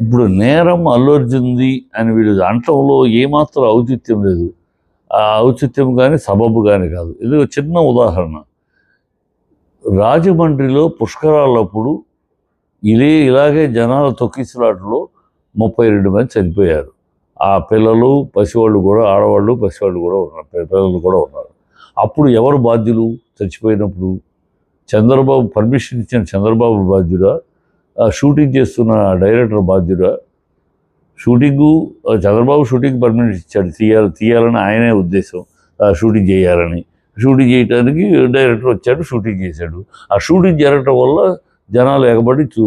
ఇప్పుడు నేరం అల్లు అని వీళ్ళు అంటంలో ఏమాత్రం ఔచిత్యం లేదు. ఆ ఔచిత్యం కానీ సబబు కానీ కాదు. ఇది ఒక చిన్న ఉదాహరణ. రాజమండ్రిలో పుష్కరాలప్పుడు ఇదే ఇలాగే జనాల తొక్కిసలాటలో ముప్పై రెండు మంది చనిపోయారు. ఆ పిల్లలు పసివాళ్ళు కూడా ఆడవాళ్ళు పసివాళ్ళు కూడా ఉన్నారు. పిల్లలు కూడా ఉన్నారు. అప్పుడు ఎవరు బాధ్యులు చచ్చిపోయినప్పుడు? చంద్రబాబు పర్మిషన్ ఇచ్చిన చంద్రబాబు బాధ్యుడా? షూటింగ్ చేస్తున్న డైరెక్టర్ బాధ్యుడ? షూటింగు చంద్రబాబు షూటింగ్ పర్మిషన్ ఇచ్చాడు. తీయాలి తీయాలని ఆయనే ఉద్దేశం. ఆ షూటింగ్ చేయాలని. షూటింగ్ చేయడానికి డైరెక్టర్ వచ్చాడు షూటింగ్ చేశాడు. ఆ షూటింగ్ జరగటం వల్ల జనాలు ఎగబడి చూ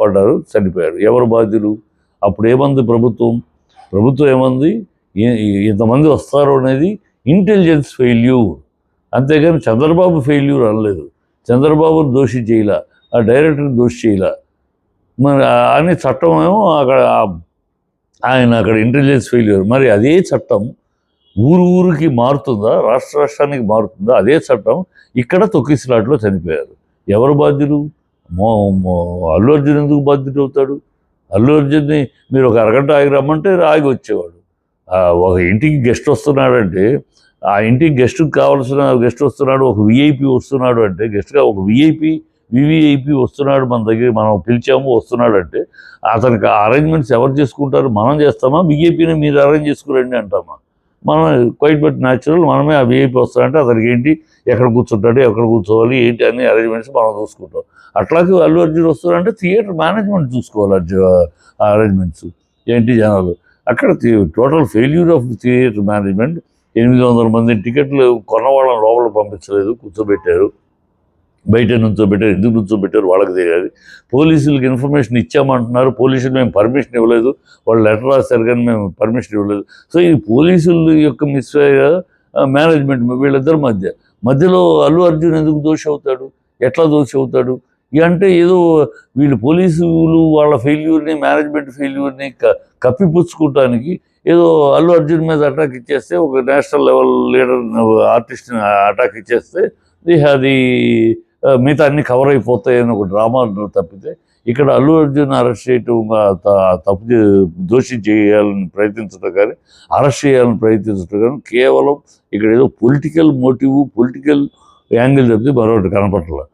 పడ్డారు చనిపోయారు. ఎవరు బాధ్యులు? అప్పుడు ఏమంది ప్రభుత్వం? ప్రభుత్వం ఏమంది? ఇంతమంది వస్తారు అనేది ఇంటెలిజెన్స్ ఫెయిల్యూర్. అంతేగాని చంద్రబాబు ఫెయిల్యూర్ అనలేదు. చంద్రబాబును దోషి చేయలే. ఆ డైరెక్టర్ని దోషి చేయలే. మరి అని చట్టం ఏమో అక్కడ ఆయన అక్కడ ఇంటెలిజెన్స్ ఫెయిల్యూర్ మరి అదే చట్టం ఊరు ఊరికి మారుతుందా? రాష్ట్ర రాష్ట్రానికి మారుతుందా? అదే చట్టం ఇక్కడ తొక్కిసలాట్లో చనిపోయారు. ఎవరు బాధ్యులు? మో అల్లు అర్జున్ ఎందుకు బాధ్యుడు అవుతాడు? అల్లు అర్జున్ని మీరు ఒక అరగంట ఆగి రమ్మంటే ఆగి వచ్చేవాడు. ఒక ఇంటికి గెస్ట్ వస్తున్నాడంటే ఆ ఇంటికి గెస్ట్కి కావాల్సిన గెస్ట్ వస్తున్నాడు ఒక విఐపి వస్తున్నాడు అంటే గెస్ట్గా ఒక విఐపి వివిఐపి వస్తున్నాడు మన దగ్గర మనం పిలిచాము వస్తున్నాడు అంటే అతనికి అరేంజ్మెంట్స్ ఎవరు చేసుకుంటారు మనం చేస్తామా? విఐపిని మీరు అరేంజ్ చేసుకురండి అంటామా? మనం క్వైట్ బట్ న్యాచురల్ మనమే ఆ విఐపి వస్తారంటే అతనికి ఏంటి? ఎక్కడ కూర్చుంటాడు ఎక్కడ కూర్చోవాలి ఏంటి అన్ని అరేంజ్మెంట్స్ మనం చూసుకుంటాం. అట్లాగే అల్లు అర్జున్ వస్తున్నాడంటే థియేటర్ మేనేజ్మెంట్ చూసుకోవాలి అరేంజ్మెంట్స్ ఏంటి జనాలు? అక్కడ total failure of theatre management ఎనిమిది వందల మంది టికెట్లు కొన్న వాళ్ళని లోపల పంపించలేదు కూర్చోబెట్టారు. బయట నుంచోబెట్టారు ఎందుకు నుంచోబెట్టారు వాళ్ళకి తెలియాలి పోలీసులకు ఇన్ఫర్మేషన్ ఇచ్చామంటున్నారు పోలీసులు మేము పర్మిషన్ ఇవ్వలేదు వాళ్ళు లెటర్ రాస్తారు కానీ మేము పర్మిషన్ ఇవ్వలేదు. సో ఇది పోలీసుల యొక్క మిస్ మేనేజ్మెంట్ వీళ్ళిద్దరి మధ్య మధ్యలో అల్లు అర్జున్ ఎందుకు దోషి అవుతాడు ఎట్లా దోషి అవుతాడు ఇక అంటే ఏదో వీళ్ళు పోలీసులు వాళ్ళ ఫెయిల్యూర్ని మేనేజ్మెంట్ ఫెయిల్యూర్ని క కప్పిపుచ్చుకోవటానికి ఏదో అల్లు అర్జున్ మీద అటాక్ ఇచ్చేస్తే ఒక నేషనల్ లెవెల్ లీడర్ ఆర్టిస్ట్ని అటాక్ ఇచ్చేస్తే అది మిగతా అన్ని కవర్ అయిపోతాయని ఒక డ్రామా తప్పితే ఇక్కడ అల్లు అర్జున్ అరెస్ట్ చేయటం తప్పు దోషి చేయాలని ప్రయత్నించడం కానీ అరెస్ట్ చేయాలని ప్రయత్నించడం కానీ కేవలం ఇక్కడ ఏదో పొలిటికల్ మోటివ్ పొలిటికల్ యాంగిల్ తప్పితే మరొకటి కనపడలేదు